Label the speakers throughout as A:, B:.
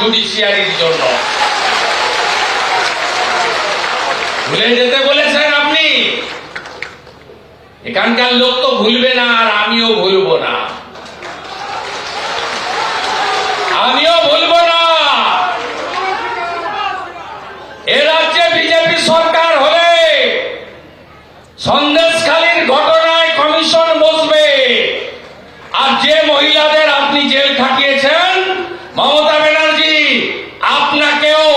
A: জুডিশিয়ারির জন্য। ভুলে যেতে বলেছেন আপনি। এখানকার লোক তো ভুলবে না আর আমিও ভুলবো না আমিও ভুলবো না এ রাজ্যে বিজেপি সরকার হলে সন্দেশখালীর ঘটনায় কমিশন বসবে আর যে মহিলাদের আপনি জেল খাটিয়েছেন মমতা ব্যানার্জি আপনাকেও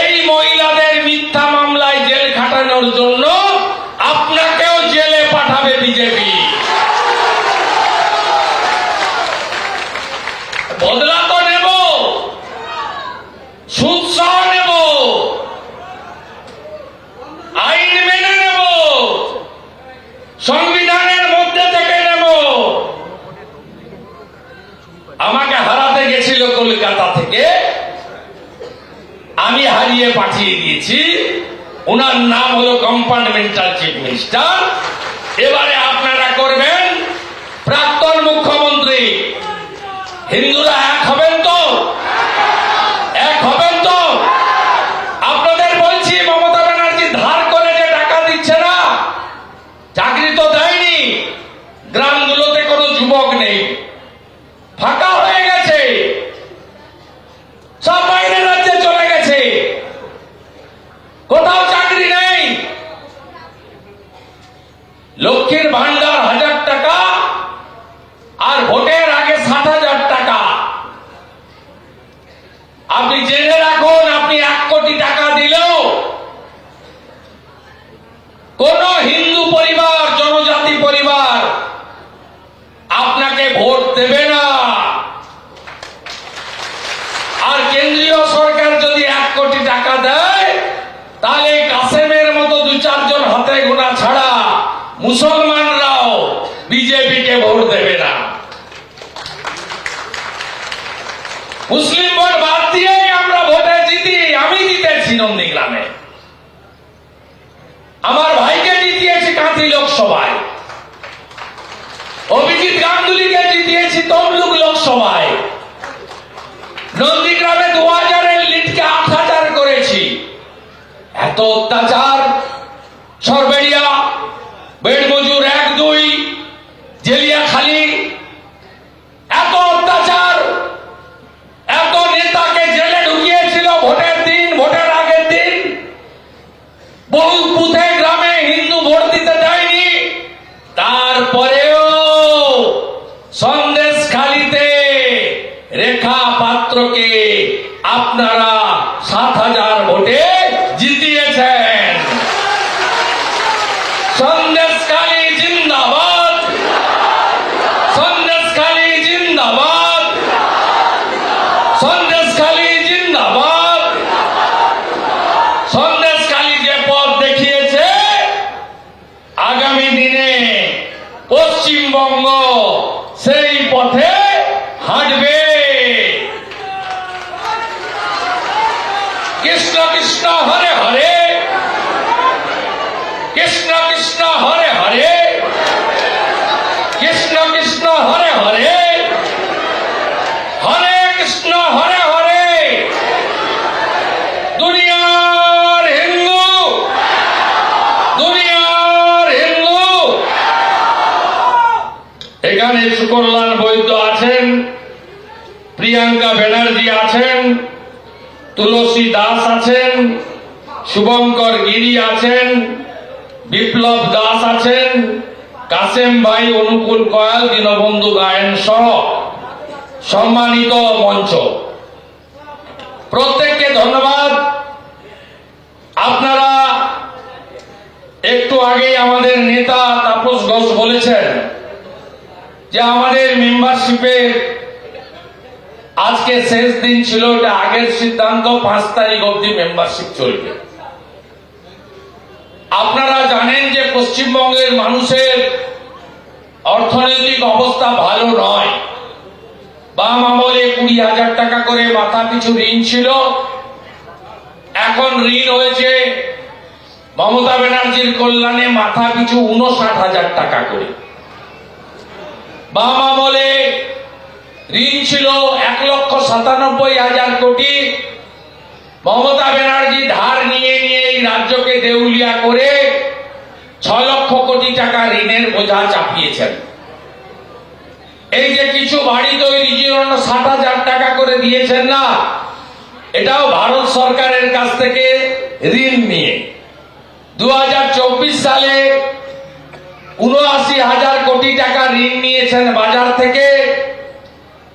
A: এই মহিলাদের মিথ্যা মামলায় জেল খাটানোর জন্য আপনাকেও জেলে পাঠাবে বিজেপি। বদলা তো নেব সুদ সহ নেব, আইন মেনে নেব, সংবিধানের মধ্যে থেকে নেব। আমাকে হারাতে গেছিল কলকাতা থেকে, আমি হারিয়ে পাঠিয়ে দিয়েছি। ওনার নাম হলো কম্পার্টমেন্টাল চিফ মিনিস্টার। এবারে আপনারা করবেন, প্রাক্তন মুখ্যমন্ত্রী, হিন্দুরা এক হবেন তো এক হবেন তো আপনাদের বলছি মমতা ব্যানার্জি ধার করে যে টাকা দিচ্ছে না চাকরি তো দেয়নি গ্রামগুলোতে কোনো যুবক নেই ফাঁকা হয়ে গেছে সব বাইরে রাজ্যে চলে গেছে কোথাও চাকরি নেই লক্ষ্মীর ভান্ডার হাজার টাকা আর ভোটের আগে ষাট হাজার টাকা আপনি জেনে রাখুন আপনি এক কোটি টাকা দিলেও কোন হিন্দু পরিবার জনজাতি পরিবার আপনাকে ভোট দেবে না আর কেন্দ্রীয় সরকার যদি এক কোটি টাকা দেয় তাহলে কাসেমের মতো দু চারজন হাতে গোনা ছাড়া মুসলমানরাও বিজেপিকে ভোট দেবে না মুসলিম ভোট বাদ দিয়েই আমরা ভোটে জিতি আমি জিতেছি নন্দীগ্রামে আমার ভাইকে জিতিয়েছি কাঁথি লোকসভায়। অভিজিৎ গাঙ্গুলিকে জিতিয়েছি তমলুক লোকসভায়। নন্দীগ্রামে দু হাজারের লিডকে আট হাজার করেছি। এত অত্যাচার বেড়মজুর এক দুই জেলিয়াখালী এত অত্যাচার এত নেতাকে জেলে ঢুকিয়েছিল ভোটের দিন ভোটের আগের দিন বহু বুথে গ্রামে হিন্দু ভোট দিতে দেয়নি তারপরেও সন্দেশ খালিতে রেখা পাত্রকে আপনারা সাত হাজার ভোটে জিতিয়েছেন। সন্দেশ খালি জিন্দাবাদ। সন্দেশ খালি জিন্দাবাদ। সন্দেশ খালি জিন্দাবাদ। সন্দেশ খালি যে পথ দেখিয়েছে, আগামী দিনে পশ্চিমবঙ্গ সেই পথে হাঁটবে। কৃষ্ণ হরে হরে। কৃষ্ণ কৃষ্ণ হরে হরে। কৃষ্ণ কৃষ্ণ হরে হরে। হরে কৃষ্ণ হরে হরে। দুনিয়ার হিন্দু দুনিয়ার হিন্দু। এখানে সুকল্যাণ বৈদ্য আছেন, প্রিয়াঙ্কা ব্যানার্জি। তুলসী দাস আছেন, শুভঙ্কর গিরি আছেন, বিপ্লব দাস আছেন, কাসেম ভাই, অনুকূল কয়াল, দীনবন্ধু গায়েন সহ সম্মানিত মঞ্চ। প্রত্যেককে ধন্যবাদ। আপনারা একটু আগে আমাদের নেতা তাপস ঘোষ বলেছেন যে আমাদের মেম্বারশিপের আজকে শেষ দিন ছিল, এটা আগের সিদ্ধান্ত, পাঁচ তারিখ অব্দি মেম্বারশিপ চলবে। আপনারা জানেন যে পশ্চিমবঙ্গের মানুষের অর্থনৈতিক অবস্থা ভালো নয়। বাম আমলে কুড়ি হাজার টাকা করে মাথা পিছু ঋণ ছিল। এখন ঋণ হয়েছে মমতা ব্যানার্জির কল্যাণে মাথা পিছু উনষাট হাজার টাকা করে। বাম আমলে ঋণ ছিল এক লক্ষ সাতানব্বই হাজার কোটি। মমতা ব্যানার্জি ধার নিয়ে নিয়ে এই রাজ্যকে দেউলিয়া করে ছ লক্ষ কোটি টাকা ঋণের বোঝা চাপিয়েছেন। এই যে কিছু বাড়ি তৈরির জন্য ষাট হাজার টাকা করে দিয়েছেন না, এটাও ভারত সরকারের কাছ থেকে ঋণ নিয়ে। দু হাজার চব্বিশ সালে উনআশি হাজার কোটি টাকা ঋণ নিয়েছেন বাজার থেকে।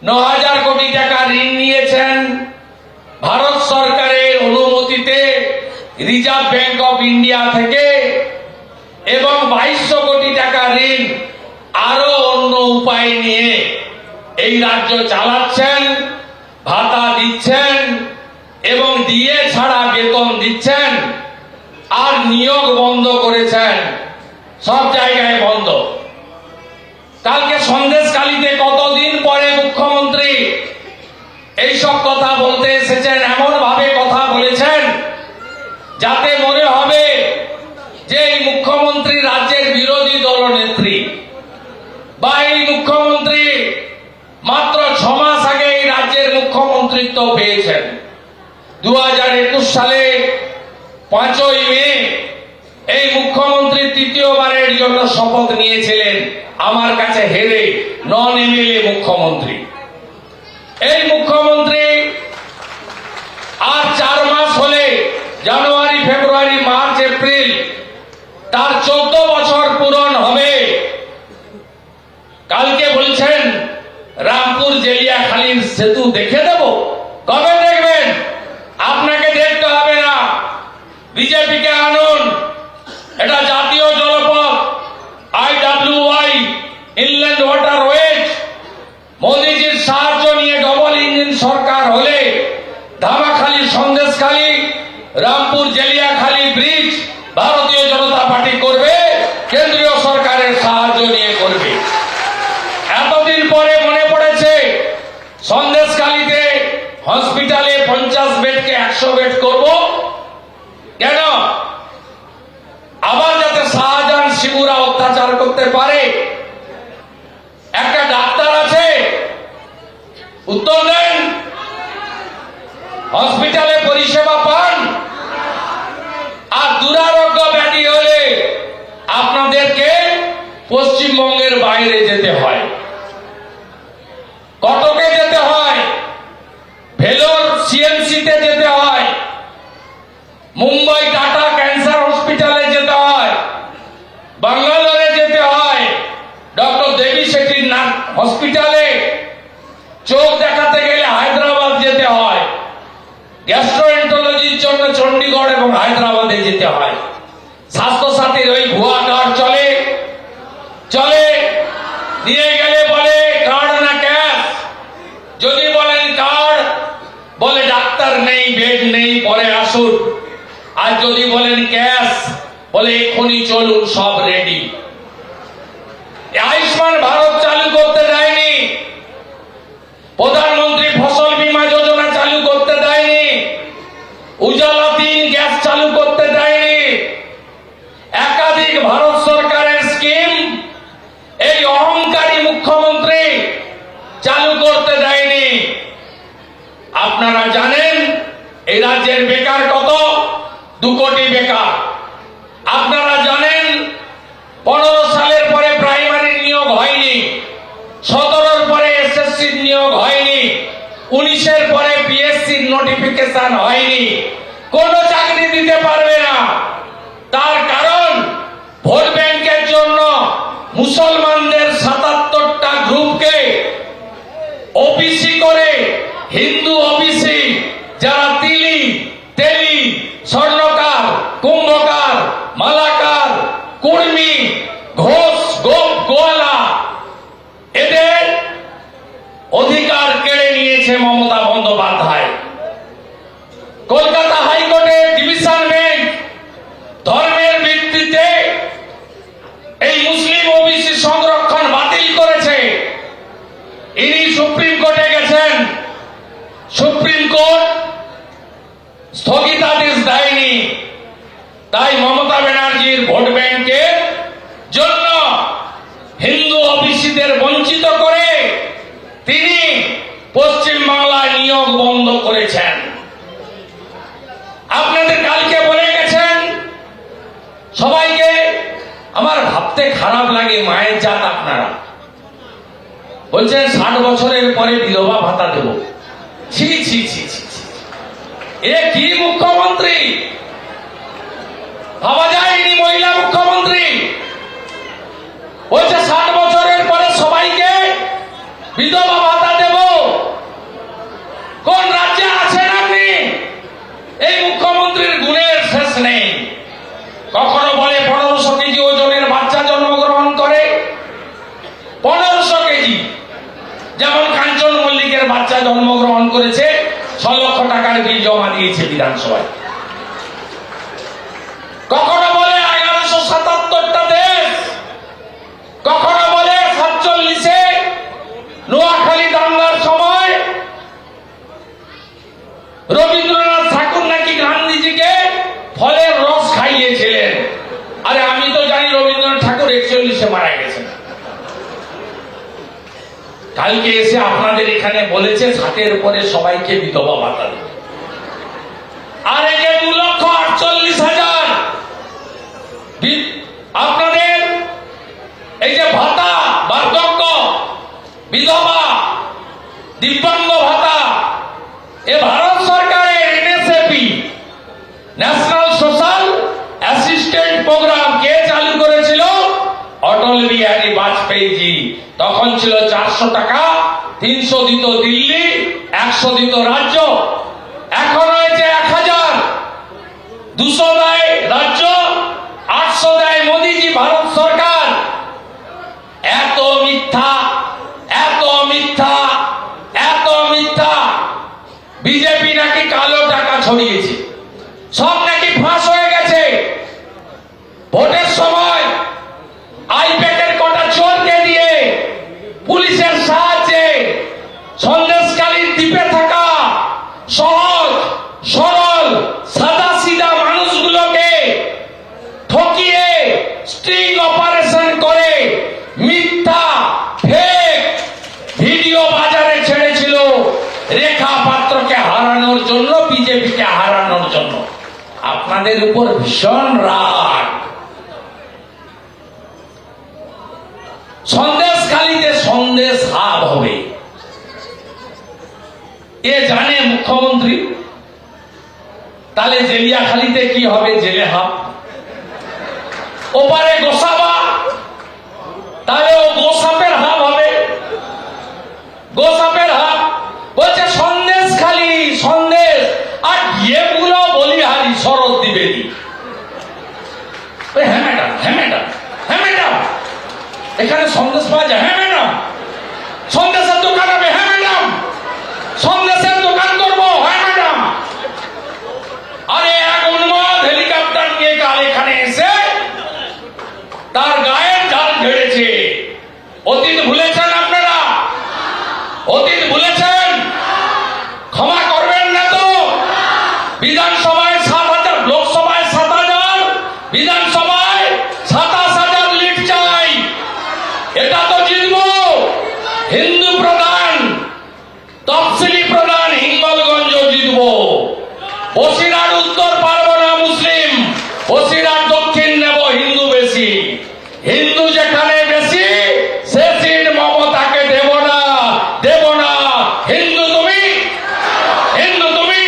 A: ন হাজার কোটি টাকা ঋণ নিয়েছেন। ভারত সরকারের অনুমতিতে রিজার্ভ ব্যাংক অফ ইন্ডিয়া থেকে এবং বাইশশো কোটি টাকা ঋণ আরও অন্য উপায় নিয়ে এই রাজ্য চালাচ্ছেন, ভাতা দিচ্ছেন এবং দিয়ে ছাড়া বেতন দিচ্ছেন আর নিয়োগ বন্ধ করেছেন। সব জায়গায় বন্ধ। কালকে সন্দেশকালীতে কতদিন পরে মুখ্যমন্ত্রী এইসব কথা বলতে এসেছেন এমন ভাবে কথা বলেছেন, যাতে মনে হবে যে এই মুখ্যমন্ত্রী রাজ্যের বিরোধী দলনেত্রী। বা এই মুখ্যমন্ত্রী মাত্র ছ মাস আগে এই রাজ্যের মুখ্যমন্ত্রিত্ব পেয়েছেন। দু হাজার একুশ সালে পাঁচই মে এই মুখ্যমন্ত্রী তৃতীয়বারের জন্য শপথ নিয়েছিলেন আমার কাছে হেরে নন এমএলএ মুখ্যমন্ত্রী। এই মুখ্যমন্ত্রী আর চার মাস হলে জানুয়ারি ফেব্রুয়ারি মার্চ এপ্রিল তার চোদ্দ বছর পূরণ হবে। কালকে বলছেন, রামপুর জেলিয়াখালীর সেতু দেখে দেব? কবে দেখবেন? আপনাকে দেখতে হবে না। বিজেপিকে আনুন। এটা জাতীয় জলপথ আইডব্লিউআই ইনল্যান্ড ওয়াটার ওয়েজ। মোদিজির সাহায্য নিয়ে ডবল ইঞ্জিন সরকার হলে ধামাখালী, সন্দেশখালী, রামপুর জেলিয়াখালী ব্রিজ, ভারতীয় জনতা পার্টি করবে কেন্দ্রীয় সরকারের সাহায্য নিয়ে করবে এতদিন পরে মনে পড়েছে সন্দেশখালীতে হসপিটালে পঞ্চাশ বেডকে করব। কেন? আবার যাতে শাহজাহান শিবুরা অত্যাচার করতে পারে। একটা ডাক্তার আছে। উত্তর দেন। হসপিটালে পরিষেবা পান। আর দুরারোগ্য ব্যাধি হলে আপনাদেরকে পশ্চিমবঙ্গের বাইরে যেতে হয় কটকে যেতে হয় ভেলোর সিএমসিতে যেতে হয় মুম্বাই টাটা ক্যান্সার হসপিটালে যেতে হয় বাঙ্গালোরে যেতে হয় ডক্টর দেবী শেট্টির না হসপিটালে চোখ দেখাতে গেলে হায়দ্রাবাদ যেতে হয় গ্যাস্ট্রোএন্টোলজির জন্য চণ্ডীগড় এবং হায়দ্রাবাদে যেতে হয়। স্বাস্থ্যসাথীর ওই ভুয়া কার্ড চলে চলে, নিয়ে গেলে বলে, কার্ড না ক্যাশ? যদি বলেন কার্ড, বলে ডাক্তার নেই, বেড নেই, পরে আসুন। আর যদি বলেন ক্যাশ, বলে এক্ষুনি চলুন, সব রেডি আয়ুষ্মান ভারত চালু করতে দেয়নি প্রধানমন্ত্রী ফসল বীমা যোজনা চালু করতে দেয়নি উজালা তিন গ্যাস চালু করতে দেয়নি একাধিক ভারত সরকারের স্কিম এই অহংকারী মুখ্যমন্ত্রী চালু করতে দেয়নি। আপনারা জানেন, এই রাজ্যের বেকার কত? দু কোটি বেকার। আপনারা জানেন, পনেরো সালের পরে প্রাইমারি নিয়োগ হয়নি, সতেরোর পরে এসএসসি নিয়োগ হয়নি, উনিশের পরে পিএসসির নোটিফিকেশন হয়নি। কোন চাকরি দিতে পারবে না। তার কারণ ভোট যারা তিলি তেলি স্বর্ণকার কুম্ভকার মালাকার কুর্মী জন্য হিন্দু অফিসিদের বঞ্চিত করে তিনি পশ্চিম বাংলায় নিয়োগ বন্ধ করেছেন। আপনাদের কালকে বলে গেছেন, সবাইকে আমার ভাবতে খারাপ লাগে, মায়ের জাত আপনারা। বলছেন, ষাট বছরের পরে বিধবা ভাতা দেব। ছি ছি ছি ছি। এ কি মুখ্যমন্ত্রী? ভাবা যায়নি মহিলা মুখ্যমন্ত্রী? বলছে ষাট বছরের পরে সবাইকে বিধবা ভাতা দেব। কোন রাজ্যে আছেন আপনি এই মুখ্যমন্ত্রীর গুণের শেষ নেই। কখনো বলে পনেরোশো কেজি ওজনের বাচ্চা জন্মগ্রহণ করে? পনেরোশো কেজি। যেমন কাঞ্চন মল্লিকের বাচ্চা জন্মগ্রহণ করেছে, ছ লক্ষ টাকার বিল জমা দিয়েছে বিধানসভায়। কখনো বলে এগারোশো সাতাত্তরটা দেশ কখনো বলে সাতচল্লিশে নোয়াখালী দাঙ্গার সময় রবীন্দ্রনাথ ঠাকুর নাকি গান্ধীজিকে ফলের রস খাইয়েছিলেন আরে আমি তো জানি রবীন্দ্রনাথ ঠাকুর একচল্লিশে মারা গেছেন কালকে এসে আপনাদের এখানে বলেছে ষাটের পরে সবাইকে বিধবা ভাতা দেবে আর যে দু লক্ষ আটচল্লিশ হাজার আপনাদের এই যে ভাতা বার্ধক্য বিধবা, দিব্যাঙ্গ তখন ছিল চারশো টাকা, তিনশো দিত দিল্লি, একশো দিত রাজ্য। এখন হয়েছে এক হাজার। দুশো দেয় রাজ্য, আটশো দেয় মোদিজি, ভারত সরকার। এত মিথ্যা এত মিথ্যা এত মিথ্যা। বিজেপি নাকি কালো টাকা ছড়িয়েছে। সব নাকি ফাঁস হয়ে গেছে। ভোটের সময় আইপ্যাডের কটা চোরকে দিয়ে পুলিশের সাহায্যে সন্দেশকালীর দ্বীপে থাকা সহজ, সরল সাদা সিধা মানুষগুলোকে ঠকিয়ে স্ট্রিং অপারেশন করে মিথ্যা, ফেক ভিডিও বাজারে ছেড়েছিল রেখা পাত্রকে হারানোর জন্য, বিজেপিকে হারানোর জন্য। আপনাদের উপর ভীষণ রাগ সন্দেশখালিতে সন্দেশ হাব হবে এ জানে মুখ্যমন্ত্রী, তাহলে জেলিয়াখালিতে কি হবে জেলে হাব ওপারে গোসাবা, তাহলে ও গোসাপের হাব হবে। গোসাপের হাব বলছে, সন্দেশ খালি, সন্দেশ। আর ইয়েগুলো বলিহারি শরৎ ওই হ্যাঁ ম্যাডাম হ্যাঁ ম্যাডাম হ্যাঁ ম্যাডাম। এখানে সন্দেশ পাওয়া যায় হ্যাঁ ম্যাডাম সন্দেশের দোকান হবে হ্যাঁ ম্যাডাম সন্দেশের দোকান করব হ্যাঁ ম্যাডাম আরে এক উন্মাদ হেলিকপ্টার নিয়ে কাল এখানে এসে তার গায়ের ঝাল ঝেড়েছে অতীত ভুলেছেন আপনারা অতীত ভুলেছেন ক্ষমা করবেন না তো বিধানসভায় সাত হাজার লোকসভায় সাত হাজার বিধানসভায় সাতাশ হাজার লিট চাই এটা তো জিতবো হিন্দু প্রধান তফসিলি প্রধান হিঙ্গলগঞ্জ জিতবো বসিরহাট উত্তর পারব না মুসলিম বসিরহাট দক্ষিণ নেব হিন্দু বেশি হিন্দু যেখানে বেশি সে সিট মমতাকে দেব না দেব না হিন্দু তুমি হিন্দু তুমি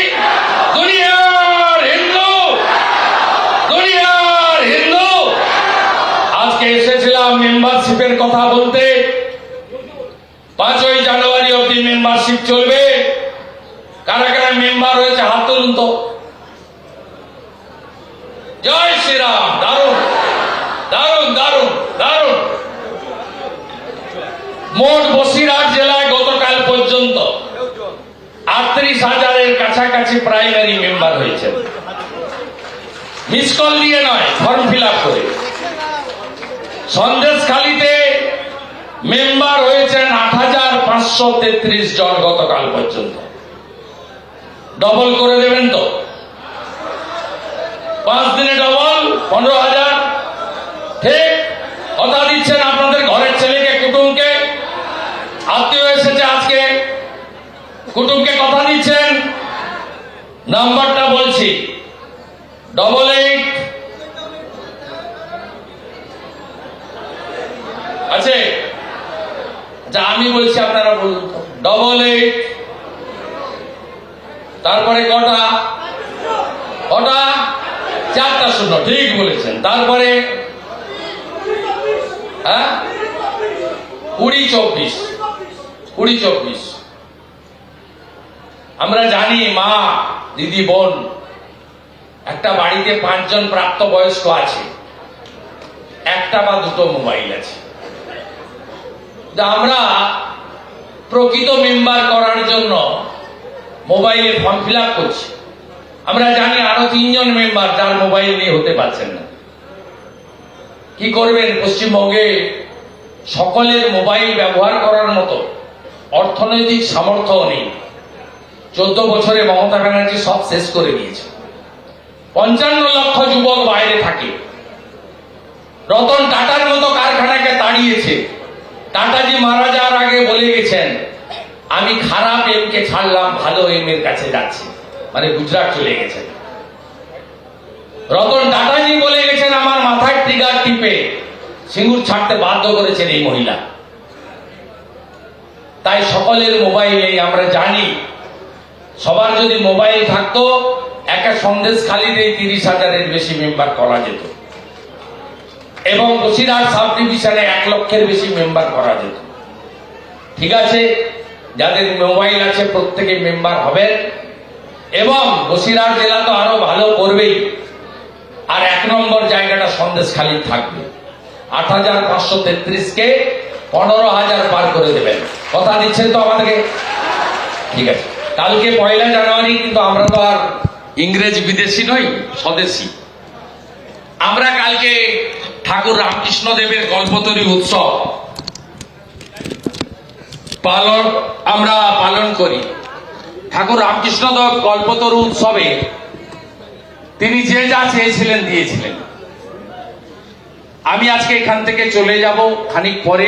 A: দুনিয়ার হিন্দু দুনিয়ার হিন্দু আজকে এসেছিলাম মেম্বারশিপের কথা বলতে পাঁচই জানুয়ারি অবধি মেম্বারশিপ চলবে কারা কারা মেম্বার হয়েছে হাত তুলুন তো জয় শ্রীরাম দারুণ দারুণ দারুণ দারুণ মোট বসিরহাট জেলায় গতকাল পর্যন্ত আটত্রিশ কাছাকাছি প্রাইমারি মেম্বার হয়েছে মিস কল দিয়ে নয় ফর্ম ফিল করে। সন্দেশখালিতে মেম্বার হয়েছেন আট হাজার পাঁচশো তেত্রিশ জন গতকাল পর্যন্ত। ডবল করে দেবেন তো। পাঁচ দিনে ডবল পনেরো হাজার। ঠিক কথা দিচ্ছেন আপনাদের ঘরের ছেলেকে কুটুমকে আত্মীয় এসেছে আজকে কুটুমকে কথা দিচ্ছেন নাম্বারটা বলছি। ডবল এইট আছে? আচ্ছা আমি বলছি আপনারা বলুন ডবল এইট তারপরে কটা? কটা? চারটা শূন্য, ঠিক বলেছেন। তারপরে? হ্যাঁ? কুড়ি চব্বিশ। কুড়ি চব্বিশ। আমরা জানি মা দিদি বোন, একটা বাড়িতে পাঁচজন প্রাপ্তবয়স্ক আছে। একটা বা দুটো মোবাইল আছে। আমরা প্রকৃত মেম্বার করার জন্য মোবাইলে ফর্ম ফিল আপ করছি। আমরা জানি আরও তিনজন মেম্বার যার মোবাইল নিয়ে হতে পারছেন না। কি করবেন? পশ্চিমবঙ্গে সকলের মোবাইল ব্যবহার করার মতো অর্থনৈতিক সামর্থ্য নেই। চোদ্দ বছরে মমতা ব্যানার্জি সব শেষ করে দিয়েছে। পঞ্চান্ন লক্ষ যুবক বাইরে থাকে। রতন টাটার মতো কারখানাকে তাড়িয়েছে। টাটাজি মারা যাওয়ার আগে বলে গেছেন, আমি খারাপ এমকে ছাড়লাম, ভালো এম এর কাছে যাচ্ছি। মানে গুজরাট চলে গেছেন রতন টাটাজি বলে গেছেন, আমার মাথায় ট্রিগার টিপে সিঙ্গুর ছাড়তে বাধ্য করেছেন এই মহিলা। তাই সকলের মোবাইলে আমরা জানি সবার যদি মোবাইল থাকতো একটা সন্দেশ খালি খালিতে তিরিশ হাজারের বেশি মেম্বার করা যেত। এবং বসিরহাট সাব ডিভিশনে এক লক্ষের বেশি মেম্বার করা যেত। ঠিক আছে? যাদের মোবাইল আছে, প্রত্যেকে মেম্বার হবেন। এবং বসিরহাট জেলা তো আরও ভালো করবেই। আর এক নম্বর জায়গাটা সন্দেশ খালি থাকবে। আট হাজার পাঁচশো তেত্রিশকে পনেরো হাজার পার করে দেবেন। কথা দিচ্ছেন তো আমাদেরকে? ঠিক আছে। কালকে পয়লা জানুয়ারি কিন্তু আমরা তো আর ইংরেজ বিদেশি নই, স্বদেশি। আমরা কালকে ঠাকুর রামকৃষ্ণ দেবের কল্পতরী উৎসব পালন, আমরা পালন করি। ঠাকুর রামকৃষ্ণ দেব কল্পতরু উৎসবে তিনি যে যা চেয়েছিলেন দিয়েছিলেন। আমি আজকে এখান থেকে চলে যাব, খানিক পরে।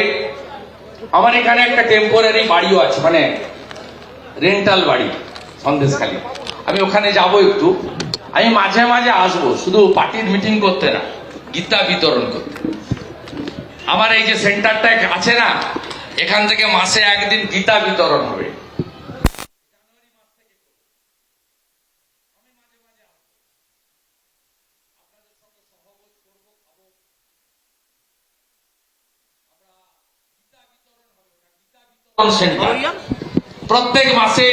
A: আমার এখানে একটা টেম্পোরারি বাড়িও আছে মানে রেন্টাল বাড়ি, সন্দেশখালী। আমি ওখানে যাব একটু। আমি মাঝে মাঝে আসব, শুধু পার্টির মিটিং করতে না, গীতা বিতরণ করতে। আমার এই যে সেন্টারটা আছে না, এখান থেকে মাসে একদিন গীতা বিতরণ হবে। সেন্টার প্রত্যেক মাসে